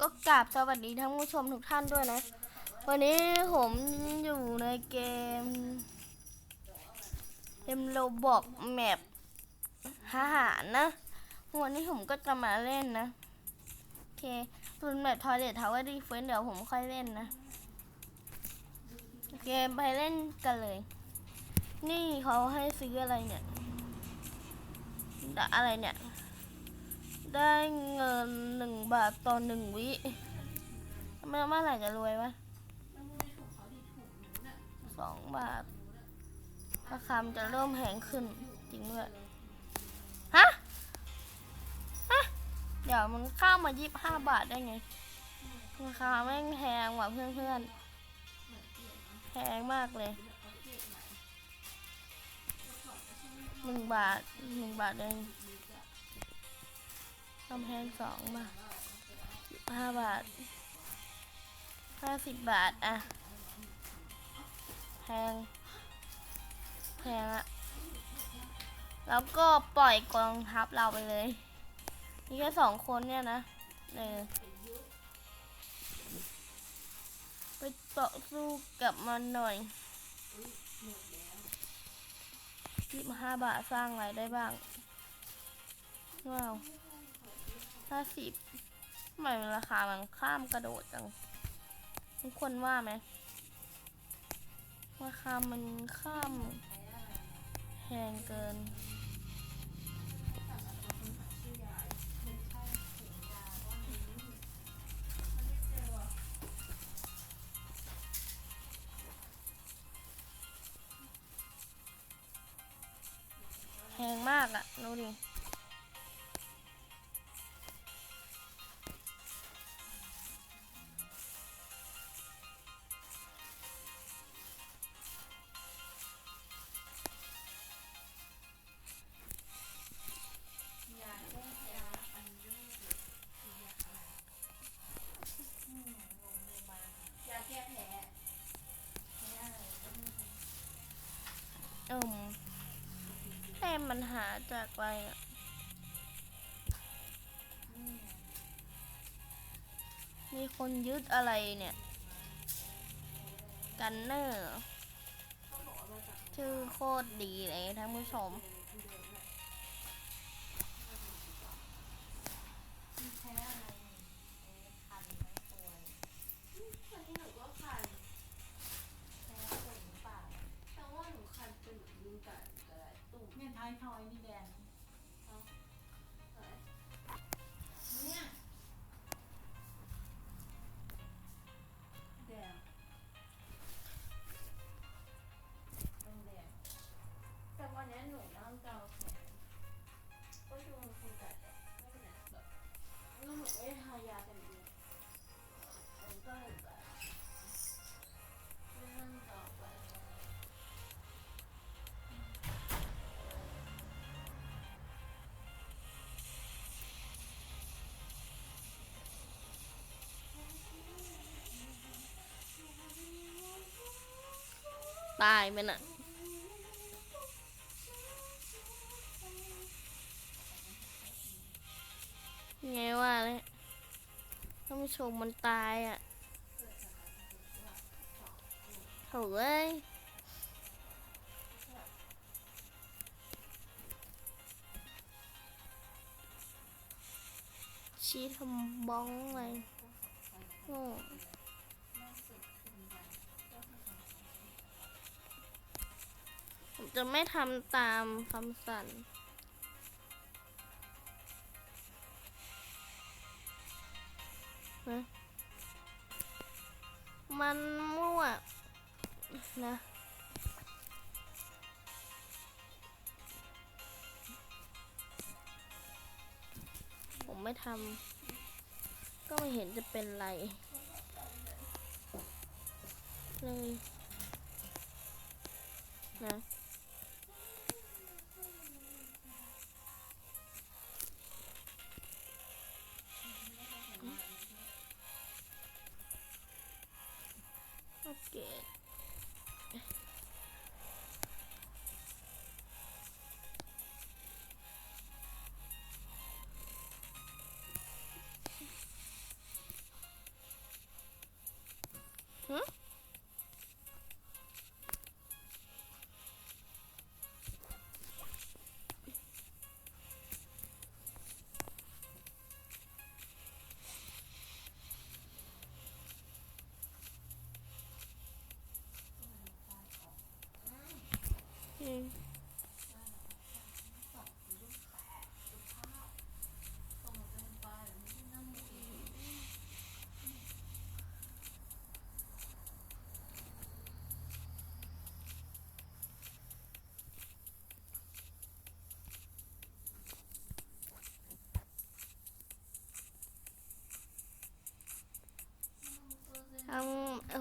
ก็กราบสวัสดีท่านผู้ชมทุกท่านด้วยนะ วันนี้ผมอยู่ในเกมเกมโลบอกแมปทหารนะ วันนี้ผมก็จะมาเล่นนะ โอเคส่วนแมปทอยเลททาวเวอร์ดีเฟนเดี๋ยวผมค่อยเล่นนะ โอเค ไปเล่นกันเลย นี่เขาให้ซื้ออะไรเนี่ย อะไรเนี่ย ได้เงินหนึ่งบาทต่อหนึ่งวิเมื่อเมื่อไหร่จะรวยวะสองบาทราคามันจะเริ่มแพงขึ้นจริงด้วยฮะฮะเดี๋ยวมันข้ามมายี่ห้าบาทได้ไงราคาแม่งแพงว่ะเพื่อนๆแพงมากเลยหนึ่งบาทหนึ่งบาทเอง กำแพงสองบาทห้าบาทห้าสิบบาทอะแพงแพงอะแล้วก็ปล่อยกองทัพเราไปเลยมีแค่สองคนเนี่ยนะเออไปต่อสู้กับมันหน่อยยี่สิบห้าบาทสร้างอะไรได้บ้างว้าว ห้าสิบทำไมราคามันข้ามกระโดดจังทุกคนว่าไหมราคามันข้ามแพงเกินแพงมากอะดูดิ หาจากอะไรมีคนยึดอะไรเนี่ย กันเนอร์ ชื่อโคตรดีเลยท่านผู้ชม ตายไปน่ะ ไงว่าเลยท่านผู้ชมมันตายอะโถ่เอ้ยชี้ทำบ้องเลยโง่ จะไม่ทำตามคำสั่งนะมันมั่วนะผมไม่ทำก็ไม่เห็นจะเป็นไร เลยนะ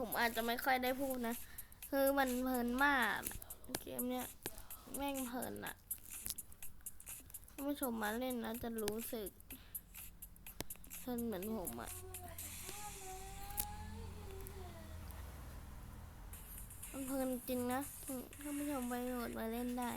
ผมอาจจะไม่ค่อยได้พูดนะ คือมันเพลินมาก เกมเนี้ยแม่งเพลินอะท่านผู้ชมมาเล่นนะจะรู้สึกเพลินเหมือนผมอะมันเพลินจริงนะอืมท่านผู้ชมไปโหลดมาเล่นได้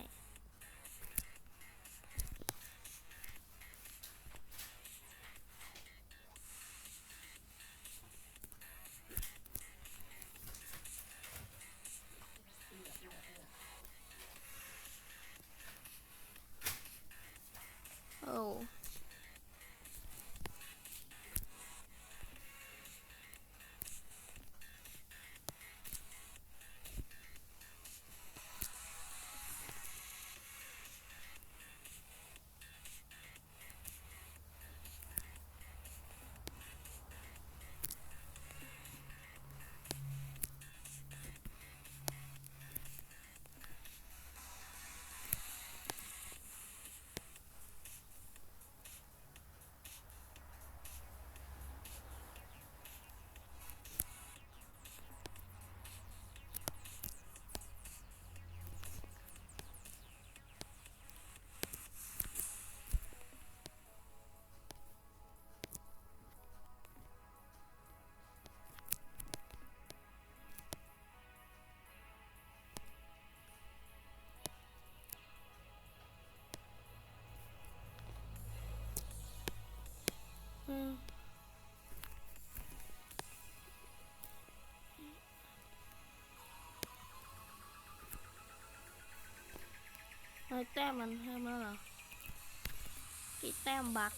ต้มบัก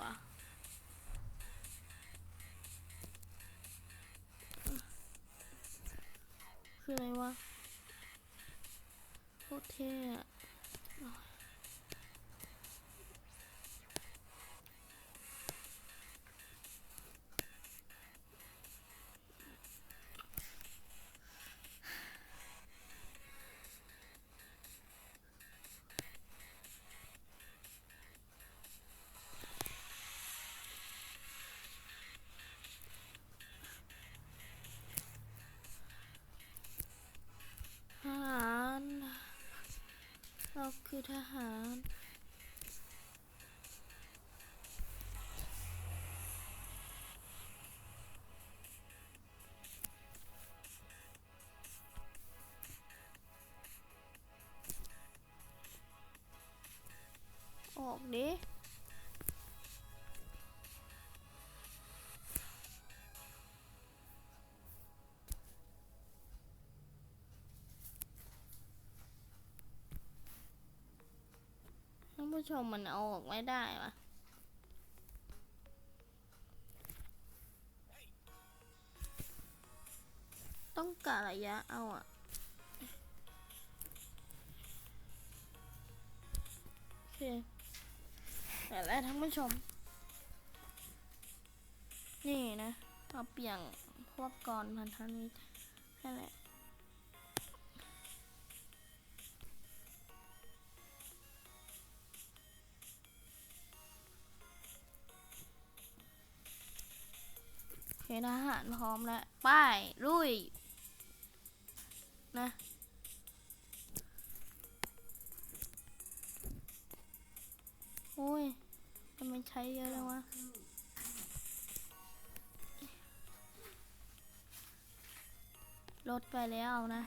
วะคืออะไรวะโคตรเท่อะท เราคือทหาร ออกดิ ผู้ชมมันเอาออกไม่ได้วะต้องกะระยะเอาอะโอเคแต่แล้วท่านผู้ชม นี่นะเอาเปลี่ยนพวกกรพันธมิตรนั่นแหละ อเคทหารพร้อมแล้ว ป้ายลุย นะ โอ้ยทำไมใช้เยอะเลยวะลดไปแล้วนะ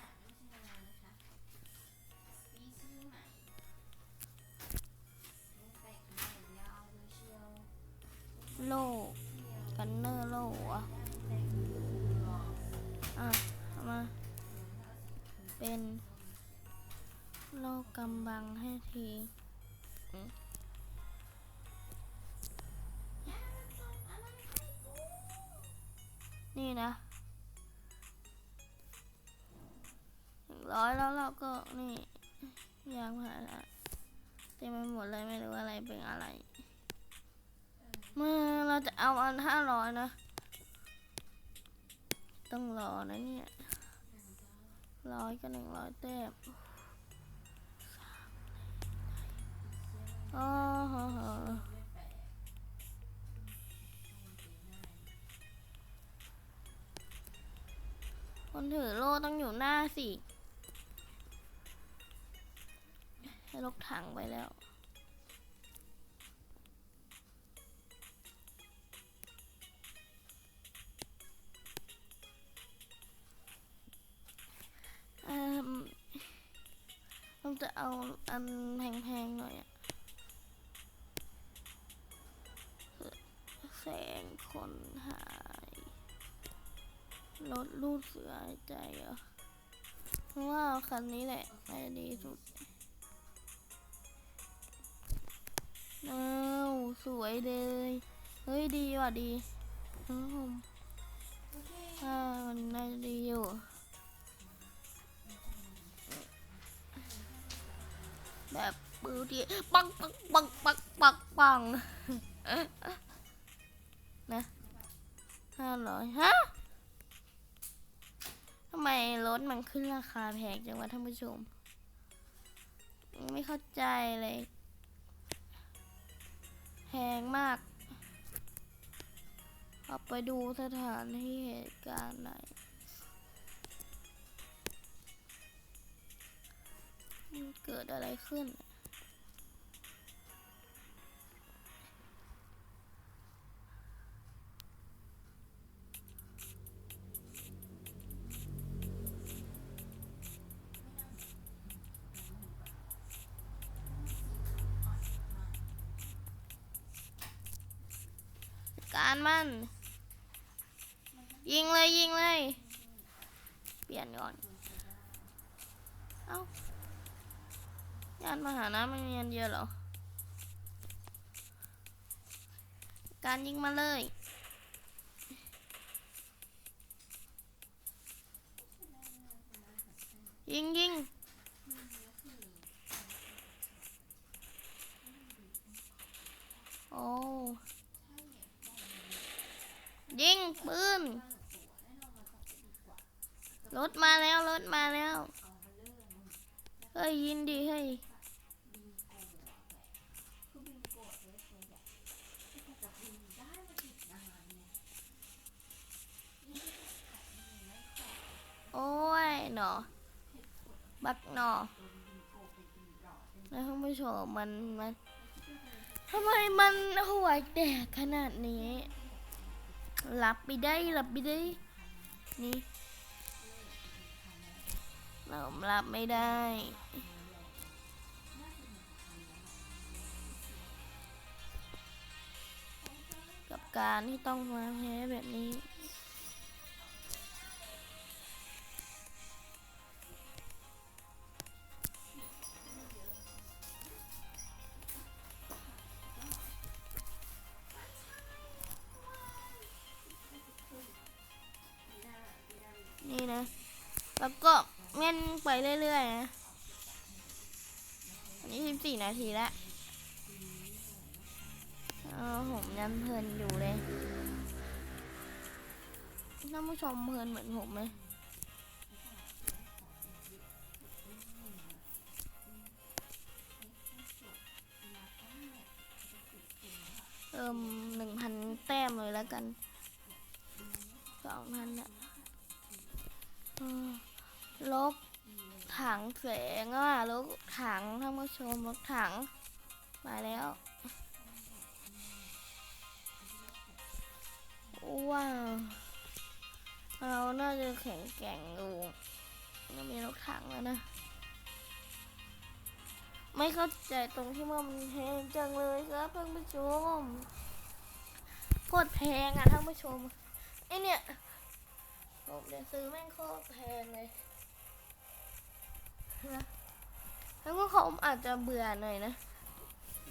ำบังให้ทีนี่นะหนึ่งร้อยแล้วเราก็นี่ยางผ่านะเต็มไปหมดเลยไม่รู้อะไรเป็นอะไร เมื่อเราจะเอาอันห้าร้อยนะ ต้องรอนะเนี่ยร้อยกับหนึ่งร้อยแต้ม โอ้โหคนถือโล่ต้องอยู่หน้าสิ ให้รถถังไปแล้วเอ่มต้องจะเอาอันแพงๆหน่อยอะ สงคนหายรถลูดเสือใจเหรอเพราว่าคันนี้แหละน่าจะดีสุดอ้าวสวยเลย เฮ้ยดีว่ะดีอืมอ่ามันน่าจะดีอยู่แบบปืนที่ปังปังปังปังปังปัง นะห้าร้อยฮะทำไมรถมันขึ้นราคาแพงจังวะท่านผู้ชม ไม่เข้าใจเลยแพงมาก เอาไปดูสถานที่เหตุการณ์หน่อยเกิดอะไรขึ้น การมัน ยิงเลยยิงเลย เปลี่ยนก่อน เอ้ายานมาหานะมันมีอันเดียวเหรอ การยิงมาเลย ยิงปืนรถมาแล้วรถมาแล้ว เฮ้ยยินดีเฮ้ยโอ้ยหนอ บักหนอตัวบิงโกะไปตีหลอดเป็นแล้วท่านผู้ชมมันมันทำไมมันห่วยแตกขนาดนี้ หลับไปได้หลับไปได้นี่เราหลับไม่ได้กับการที่ต้องมาแพ้แบบนี้ ไปเรื่อยๆนะอันนี้สิบสี่นาทีแล้วเออผมยังเพลินอยู่เลยท่านผู้ชมเพลินเหมือนผมไหม ไม่เข้าใจตรงที่ว่ามันแพงจังเลยครับท่านผู้ชมโคตรแพงอะท่านผู้ชมไอเนี่ยผมจะซื้อแม่งโคตรแพงเลยนะแล้วก็ผมอาจจะเบื่อหน่อยนะ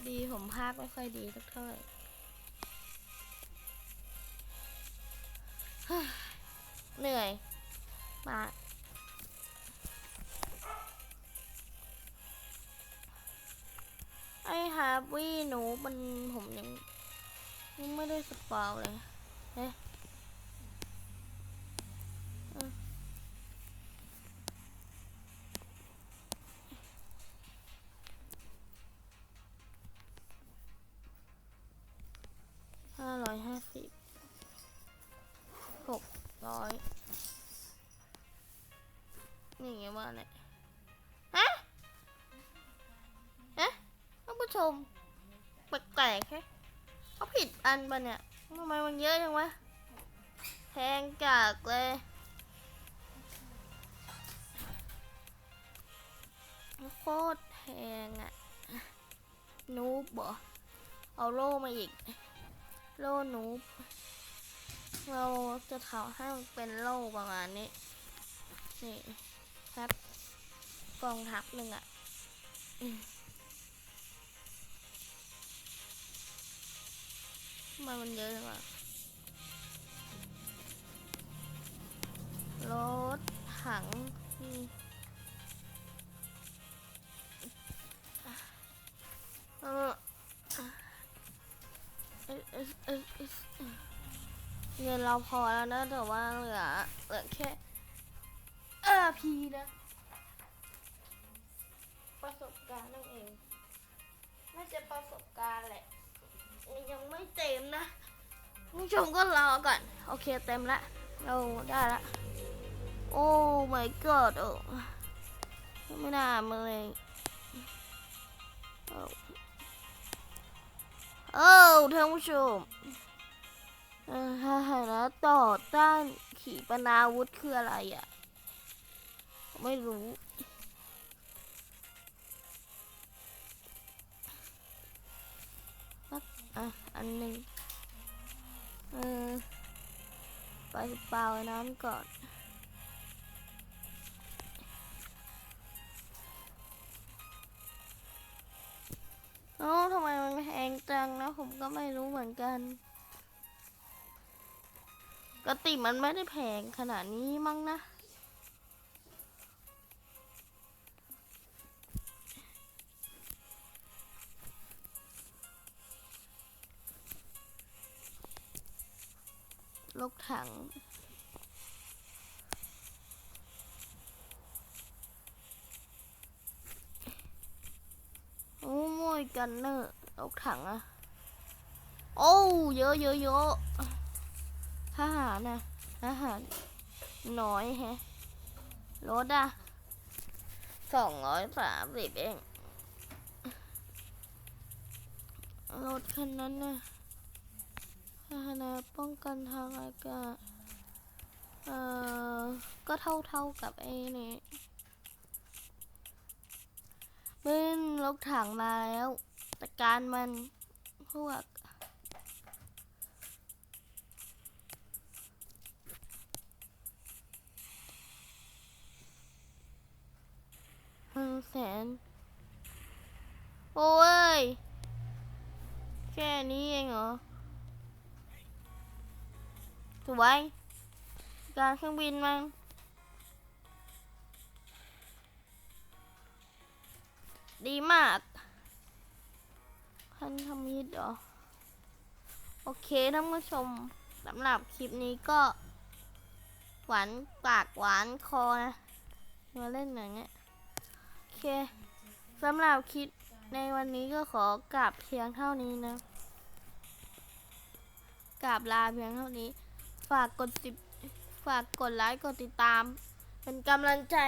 ดีผมภาคไม่ค่อยดีสักเท่าไหร่เหนื่อยมาก ไอ้ฮาร์วี่หนูมันผมยังยังไม่ได้สปาวเลย เอ๊ะห้าร้อยห้าสิบหกร้อยนี่ไงว่าเนี่ย มแปลกๆแค่เขาผิดอันปะเนี่ยทำไมมันเยอะจังวะแพงจักเลยโคตรแพงอะนูบบ่เอาโล่มาอีก โล่นูบเราจะเถาให้มันเป็นโล่ประมาณนี้ นี่ครับกองทัพหนึ่งอะอื ไมมันเยอะจังวะรถถังอืมเออเงินเราพอแล้วนะแต่ว่าเหลือเหลือแค่ RP นะ ประสบการณ์นั่นเอง น่าจะประสบการณ์แหละ ยังไม่เต็มนะผู้ชมก็รอก่อน โอเคเต็มละเราได้ละ โอ้ my god โอ้ไม่น่ามาเลยโอ้ท่านผู้ชมเอ่อทหารต่อต้านขีปนาวุธคืออะไรอะ ไม่รู้ นหนึ่งเออไปเปล่าน้ำก่อนเอ้ทำไมมันแพงจังนะผมก็ไม่รู้เหมือนกันปกติมันไม่ได้แพงขนาดนี้มั้งนะ รถถัง โอ้มยกันเนอร์รถถังอะโอ้เยอะเยอะเยอะทหารนะทหารน้อยแฮะรถอะสองร้อยสามสิบเองรถคันนั้นน่ะ พาหนะป้องกันทางอากาศ เอ่อ ก็เท่าเท่ากับไอ้นี่บึ้นรถถังมาแล้วจัดการมันพวกหนึ่งแสน โอ้ย แค่นี้เองเหรอ สวยการเครื่องบินมันดีมาก พันธมิตรเหรอ โอเคท่านผู้ชมสำหรับคลิปนี้ก็ หวานปากหวานคอนะ มาเล่นอย่างเงี้ย โอเคสำหรับคลิปในวันนี้ก็ขอกราบเพียงเท่านี้นะกราบลาเพียงเท่านี้ ฝากกดติดฝากกดไลค์กดติดตาม เป็นกำลังใจ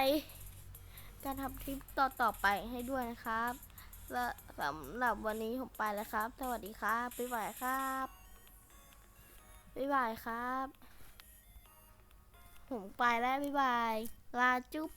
การทำคลิปต่อต่อๆไปให้ด้วยนะครับ และสำหรับวันนี้ผมไปแล้วครับ สวัสดีครับบ๊ายบายครับบ๊ายบายครับ ผมไปแล้วบ๊ายบายลาจุ๊บ